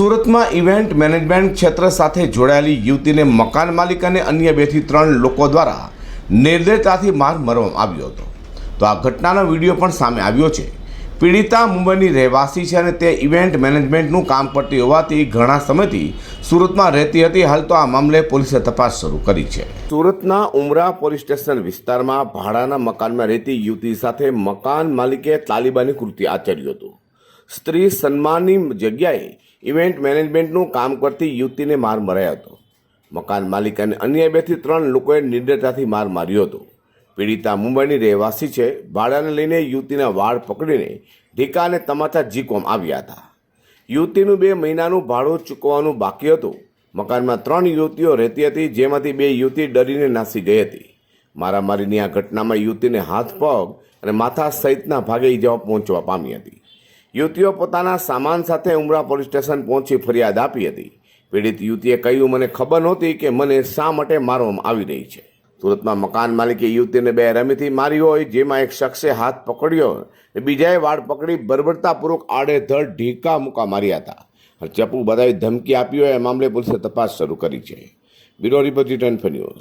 સુરતમાં event management ક્ષેત્ર સાથે જોડાયેલી યુવતીને મકાન માલિક અને અન્ય બેથી ત્રણ લોકો દ્વારા નિર્દયતાથી માર મારવામાં આવ્યો હતો. તો આ ઘટનાનો વીડિયો પણ સામે આવ્યો છે. પીડિતા મુંબઈની રહેવાસી છે અને તે ઇવેન્ટ મેનેજમેન્ટનું કામ કરતી હોવાથી ઘણા સમયથી સુરતમાં રહેતી હતી. હાલ તો આ મામલે પોલીસે તપાસ શરૂ કરી છે. સુરતના ઉમરા પોલીસ સ્ટેશન વિસ્તારમાં ભાડાના મકાનમાં રહેતી યુવતી સાથે મકાન માલિકે તાલિબાની કૃત્ય આચર્યું હતું. સ્ત્રી સન્માનની જગ્યાએ ઇવેન્ટ મેનેજમેન્ટનું કામ કરતી યુવતીને માર મરાયો હતો. મકાન માલિક અને અન્ય બેથી ત્રણ લોકોએ નિર્દયતાથી માર માર્યો હતો. પીડિતા મુંબઈની રહેવાસી છે. ભાડાને લઈને યુવતીના વાળ પકડીને ઢીકા અને તમાચા ઝીકવામાં આવ્યા હતા. યુવતીનું બે મહિનાનું ભાડું ચૂકવવાનું બાકી હતું. મકાનમાં ત્રણ યુવતીઓ રહેતી હતી, જેમાંથી બે યુવતી ડરીને નાસી ગઈ હતી. મારામારીની આ ઘટનામાં યુવતીને હાથ પગ અને માથા સહિતના ભાગે ઈજાઓ પહોંચવા પામી હતી. યુવતીઓ પોતાના સામાન સાથે ઉમરા પોલીસ સ્ટેશન પહોંચી ફરિયાદ આપી હતી. પીડિત યુવતીએ કહ્યું, મને ખબર નહોતી કે મને શા માટે મારવામાં આવી રહી છે. સુરતમાં મકાન માલિકે યુવતીને બે રમીથી મારી હોય, જેમાં એક શખ્સે હાથ પકડ્યો બીજાએ વાળ પકડી બરબડતાપૂર્વક આડેધડ ઢીકા મૂકા માર્યા હતા. ચપ્પુ બધાએ ધમકી આપી હોય, એ મામલે પોલીસે તપાસ શરૂ કરી છે. Bureau report news.